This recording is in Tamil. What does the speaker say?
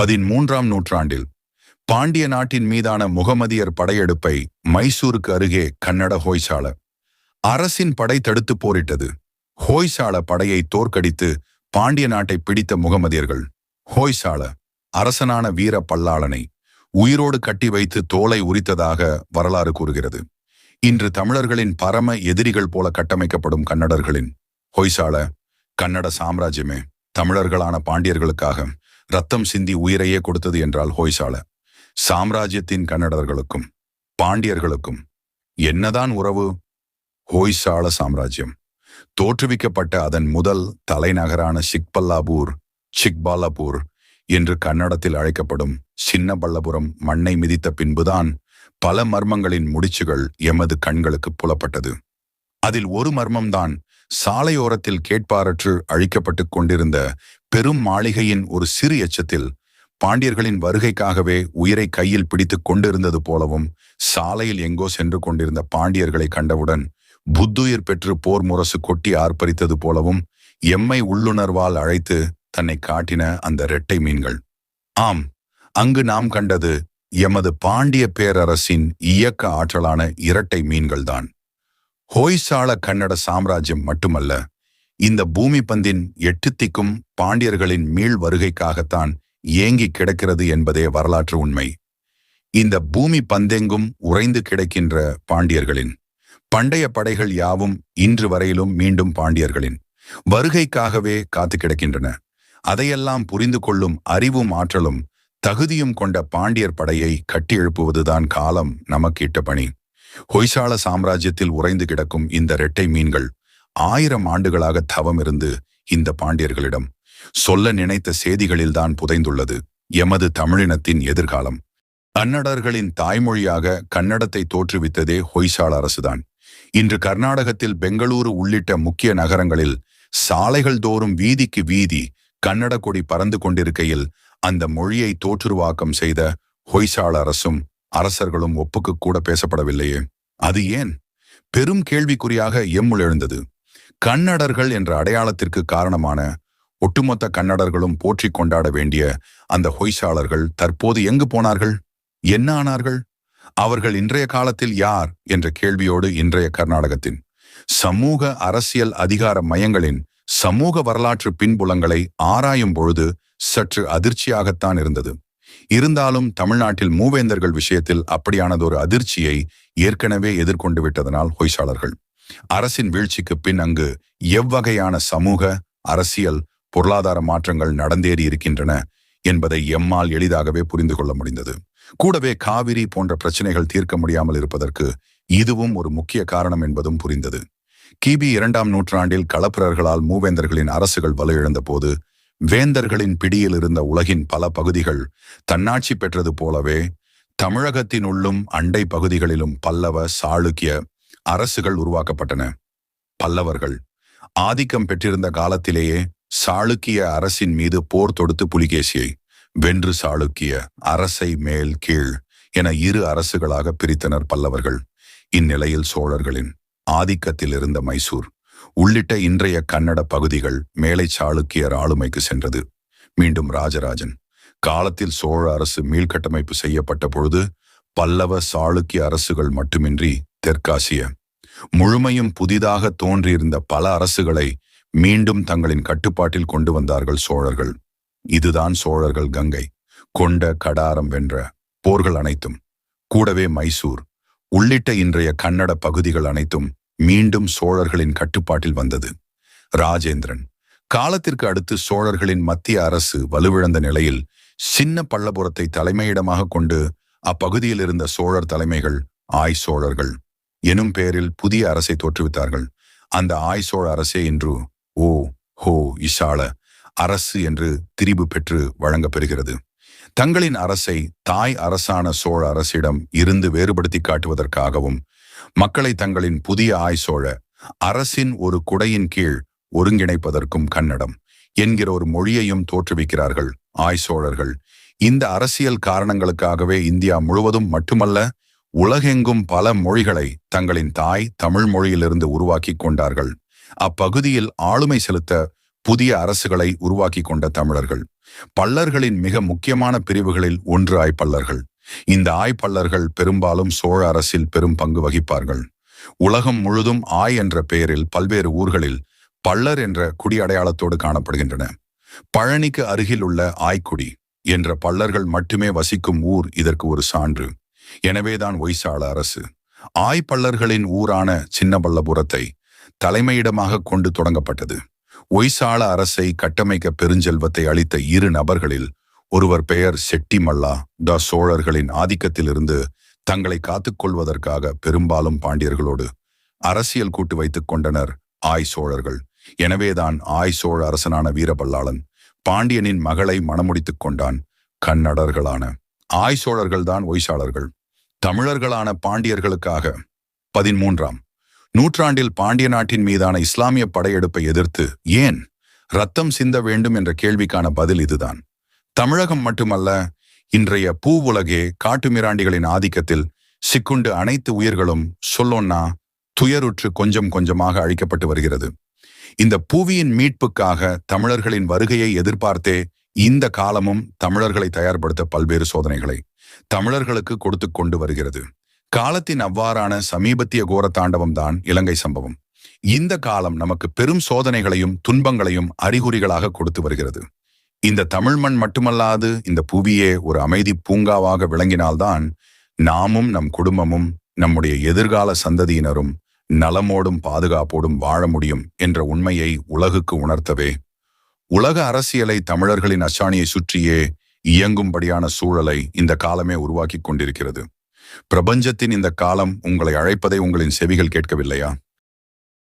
பதிமூன்றாம் நூற்றாண்டில் பாண்டிய நாட்டின் மீதான முகமதியர் படையெடுப்பை மைசூருக்கு அருகே கன்னட ஹோய்சால. அரசின் படை தடுத்து போரிட்டது. ஹோய்சால படையை தோற்கடித்து பாண்டிய நாட்டை பிடித்த முகமதியர்கள். ஹோய்சால அரசனான வீர பல்லாளனை உயிரோடு கட்டி வைத்து தோலை உரித்ததாக வரலாறு கூறுகிறது. இன்று தமிழர்களின் பரம எதிரிகள் போல கட்டமைக்கப்படும் கன்னடர்களின் ஹொய்சால கன்னட சாம்ராஜ்யமே தமிழர்களான பாண்டியர்களுக்காக ரத்தம் சிந்தி உயிரையே கொடுத்தது என்றால் ஹோய்சால சாம்ராஜ்யத்தின் கன்னடர்களுக்கும் பாண்டியர்களுக்கும் என்னதான் உறவு? ஹோய்சால சாம்ராஜ்யம். தோற்றுவிக்கப்பட்ட அதன் முதல் தலைநகரான சிக்பல்லாபூர் சிக்பாலாபூர் என்று கன்னடத்தில் அழைக்கப்படும் சின்ன பல்லபுரம் மண்ணை மிதித்த பின்புதான் பல மர்மங்களின் முடிச்சுகள் எமது கண்களுக்கு புலப்பட்டது. அதில் ஒரு மர்மம்தான் சாலையோரத்தில் கேட்பாரற்று அழிக்கப்பட்டுக் கொண்டிருந்த பெரும் மாளிகையின் ஒரு சிறு எச்சத்தில் பாண்டியர்களின் வருகைக்காகவே உயிரை கையில் பிடித்துக் கொண்டிருந்தது போலவும் சாலையில் எங்கோ சென்று கொண்டிருந்த பாண்டியர்களை கண்டவுடன் புத்துயிர் பெற்று போர் முரசு கொட்டி ஆர்ப்பரித்தது போலவும் எம்மை உள்ளுணர்வால் அழைத்து தன்னை காட்டின அந்த இரட்டை மீன்கள். ஆம் அங்கு நாம் கண்டது எமது பாண்டிய பேரரசின் இயக்க ஆற்றலான இரட்டை மீன்கள்தான். ஹோய்சால கன்னட சாம்ராஜ்யம் மட்டுமல்ல இந்த பூமி பந்தின் எட்டுத்திக்கும் பாண்டியர்களின் மீள் வருகைக்காகத்தான் ஏங்கி கிடக்கிறது என்பதே வரலாற்று உண்மை. இந்த பூமி பந்தெங்கும் உறைந்து கிடக்கின்ற பாண்டியர்களின் பண்டைய படைகள் யாவும் இன்று வரையிலும் மீண்டும் பாண்டியர்களின் வருகைக்காகவே காத்து கிடக்கின்றன. அதையெல்லாம் புரிந்து கொள்ளும் அறிவும் ஆற்றலும் தகுதியும் கொண்ட பாண்டியர் படையை கட்டி எழுப்புவதுதான் காலம் நமக்கிட்ட பணி. ஹொய்சால சாம்ராஜ்யத்தில் உறைந்து கிடக்கும் இந்த இரட்டை மீன்கள் ஆயிரம் ஆண்டுகளாக தவம் இருந்து இந்த பாண்டியர்களிடம் சொல்ல நினைத்த செய்திகளில்தான் புதைந்துள்ளது எமது தமிழினத்தின் எதிர்காலம். கன்னடர்களின் தாய்மொழியாக கன்னடத்தை தோற்றுவித்ததே ஹொய்சால அரசுதான். இன்று கர்நாடகத்தில் பெங்களூரு உள்ளிட்ட முக்கிய நகரங்களில் சாலைகள் தோறும் வீதிக்கு வீதி கன்னட கொடி பறந்து கொண்டிருக்கையில் அந்த மொழியை தோற்றுருவாக்கம் செய்த ஹொய்சால அரசும் அரசர்களும் ஒப்புக்கு கூட பேசப்படவில்லையே. அது ஏன்? பெரும் கேள்விக்குறியாக எம்முள் எழுந்தது. கன்னடர்கள் என்ற அடையாளத்திற்கு காரணமான ஒட்டுமொத்த கன்னடர்களும் போற்றி கொண்டாட வேண்டிய அந்த ஹொய்சாளர்கள் தற்போது எங்கு போனார்கள்? என்ன ஆனார்கள்? அவர்கள் இன்றைய காலத்தில் யார்? என்ற கேள்வியோடு இன்றைய கர்நாடகத்தின் சமூக அரசியல் அதிகார மையங்களின் சமூக வரலாற்று பின்புலங்களை ஆராயும் பொழுது சற்று அதிர்ச்சியாகத்தான் இருந்தது. இருந்தாலும் தமிழ்நாட்டில் மூவேந்தர்கள் விஷயத்தில் அப்படியானதொரு அதிர்ச்சியை ஏற்கனவே எதிர்கொண்டு விட்டதனால் ஹொய்சாளர்கள். அரசின் வீழ்ச்சிக்கு பின் அங்கு எவ்வகையான சமூக அரசியல் பொருளாதார மாற்றங்கள் நடந்தேறி இருக்கின்றன என்பதை எம்மால் எளிதாகவே புரிந்து கொள்ள முடிந்தது. கூடவே காவிரி போன்ற பிரச்சனைகள் தீர்க்க முடியாமல் இருப்பதற்கு இதுவும் ஒரு முக்கிய காரணம் என்பதும் புரிந்தது. கிபி இரண்டாம் நூற்றாண்டில் களப்பிரர்களால் மூவேந்தர்களின் அரசுகள் வலுவிழந்த போது வேந்தர்களின் பிடியில் இருந்த உலகின் பல பகுதிகள் தன்னாட்சி பெற்றது போலவே தமிழகத்தினுள்ளும் அண்டை பகுதிகளிலும் பல்லவ சாளுக்கிய அரசுகள் உருவாக்கப்பட்டன. பல்லவர்கள். ஆதிக்கம் பெற்றிருந்த காலத்திலேயே சாளுக்கிய அரசின் மீது போர் தொடுத்து புலிகேசியை வென்று சாளுக்கிய அரசை மேல் கீழ் என இரு அரசுகளாக பிரித்தனர் பல்லவர்கள். இந்நிலையில் சோழர்களின் ஆதிக்கத்தில் இருந்த மைசூர் உள்ளிட்ட இன்றைய கன்னட பகுதிகள் மேலை சாளுக்கியர் ஆளுமைக்கு சென்றது. மீண்டும் ராஜராஜன். காலத்தில் சோழ அரசு மீள்கட்டமைப்பு செய்யப்பட்ட பொழுது பல்லவ சாளுக்கிய அரசுகள் மட்டுமின்றி தெற்காசிய. முழுமையும் புதிதாக தோன்றியிருந்த பல அரசுகளை மீண்டும் தங்களின் கட்டுப்பாட்டில் கொண்டு வந்தார்கள் சோழர்கள். இதுதான் சோழர்கள் கங்கை. கொண்ட கடாரம் வென்ற போர்கள் அனைத்தும். கூடவே மைசூர். உள்ளிட்ட இன்றைய கன்னட பகுதிகள் அனைத்தும் மீண்டும் சோழர்களின் கட்டுப்பாட்டில் வந்தது. ராஜேந்திரன். காலத்திற்கு அடுத்து சோழர்களின் மத்திய அரசு வலுவிழந்த நிலையில் சின்ன பல்லபுரத்தை தலைமையிடமாக கொண்டு அப்பகுதியில் இருந்த சோழர் தலைமைகள் ஆய் சோழர்கள். எனும் பெயரில் புதிய அரசை தோற்றுவித்தார்கள். அந்த ஆய் சோழ அரசே இன்று ஓ ஹோ இசால அரசு என்று திரிபு பெற்று வழங்கப்பெறுகிறது தங்களின் அரசை தாய் அரசான சோழ அரசிடம் இருந்து வேறுபடுத்தி காட்டுவதற்காகவும் மக்களை தங்களின் புதிய ஆய்சோழ அரசின் ஒரு குடையின் கீழ் ஒருங்கிணைப்பதற்கும் கன்னடம் என்கிற ஒரு மொழியையும் தோற்றுவிக்கிறார்கள் ஆய் சோழர்கள் இந்த அரசியல் காரணங்களுக்காகவே இந்தியா முழுவதும் மட்டுமல்ல உலகெங்கும் பல மொழிகளை தங்களின் தாய் தமிழ் மொழியிலிருந்து உருவாக்கி கொண்டார்கள். அப்பகுதியில் ஆளுமை செலுத்த புதிய அரசுகளை உருவாக்கி கொண்ட தமிழர்கள். பல்லர்களின் மிக முக்கியமான பிரிவுகளில் ஒன்று ஆய்ப்பல்லர்கள் இந்த ஆய்ப்பல்லர்கள் பெரும்பாலும் சோழ அரசில் பெரும் பங்கு வகிப்பார்கள். உலகம் முழுதும் ஆய் என்ற பெயரில் பல்வேறு ஊர்களில் பல்லர் என்ற குடி அடையாளத்தோடு காணப்படுகின்றன. பழனிக்கு அருகில் உள்ள ஆய்க்குடி என்ற பல்லர்கள் மட்டுமே வசிக்கும் ஊர் இதற்கு ஒரு சான்று. எனவேதான் ஒய்சாள அரசு. ஆய்ப்பல்லர்களின் ஊரான சின்னபல்லபுரத்தை தலைமையிடமாக கொண்டு தொடங்கப்பட்டது. ஒய்சாள அரசை கட்டமைக்க பெருஞ்செல்வத்தை அளித்த இரு நபர்களில் ஒருவர் பெயர் செட்டிமல்லா த சோழர்களின் ஆதிக்கத்திலிருந்து தங்களை காத்துக்கொள்வதற்காக பெரும்பாலும் பாண்டியர்களோடு அரசியல் கூட்டு வைத்துக் கொண்டனர் ஆய் சோழர்கள். எனவேதான் ஆய் சோழ அரசனான வீரபல்லாளன் பாண்டியனின் மகளை மணமுடித்துக் கொண்டான் கன்னடர்களான. ஆய் சோழர்கள்தான் ஒய்சாளர்கள். தமிழர்களான பாண்டியர்களுக்காக. பதிமூன்றாம் நூற்றாண்டில் பாண்டிய நாட்டின் மீதான இஸ்லாமிய படையெடுப்பை எதிர்த்து ஏன் ரத்தம் சிந்த வேண்டும் என்ற கேள்விக்கான பதில் இதுதான். தமிழகம் மட்டுமல்ல இன்றைய பூவுலகே காட்டுமிராண்டிகளின் ஆதிக்கத்தில் சிக்குண்டு அனைத்து உயிர்களும் சொல்லோன்னா துயருற்று கொஞ்சம் கொஞ்சமாக அழிக்கப்பட்டு வருகிறது. இந்த பூவியின் மீட்புக்காக தமிழர்களின் வருகையை எதிர்பார்த்தே இந்த காலமும் தமிழர்களை தயார்படுத்த பல்வேறு சோதனைகளை. தமிழர்களுக்கு கொடுத்து கொண்டு வருகிறது. காலத்தின் அவ்வாறான சமீபத்திய கோர தாண்டவம் தான் இலங்கை சம்பவம். இந்த காலம் நமக்கு பெரும் சோதனைகளையும் துன்பங்களையும் அறிகுறிகளாக கொடுத்து வருகிறது. இந்த தமிழ் மண் மட்டுமல்லாது இந்த புவியே ஒரு அமைதி பூங்காவாக விளங்கினால்தான் நாமும் நம் குடும்பமும் நம்முடைய எதிர்கால சந்ததியினரும் நலமோடும் பாதுகாப்போடும் வாழ முடியும் என்ற உண்மையை உலகுக்கு உணர்த்தவே உலக அரசியலை தமிழர்களின் அச்சாணியை சுற்றியே இயங்கும்படியான சூழலை இந்த காலமே உருவாக்கி கொண்டிருக்கிறது. பிரபஞ்சத்தின் இந்த காலம் உங்களை அழைப்பதை உங்களின் செவிகள் கேட்கவில்லையா?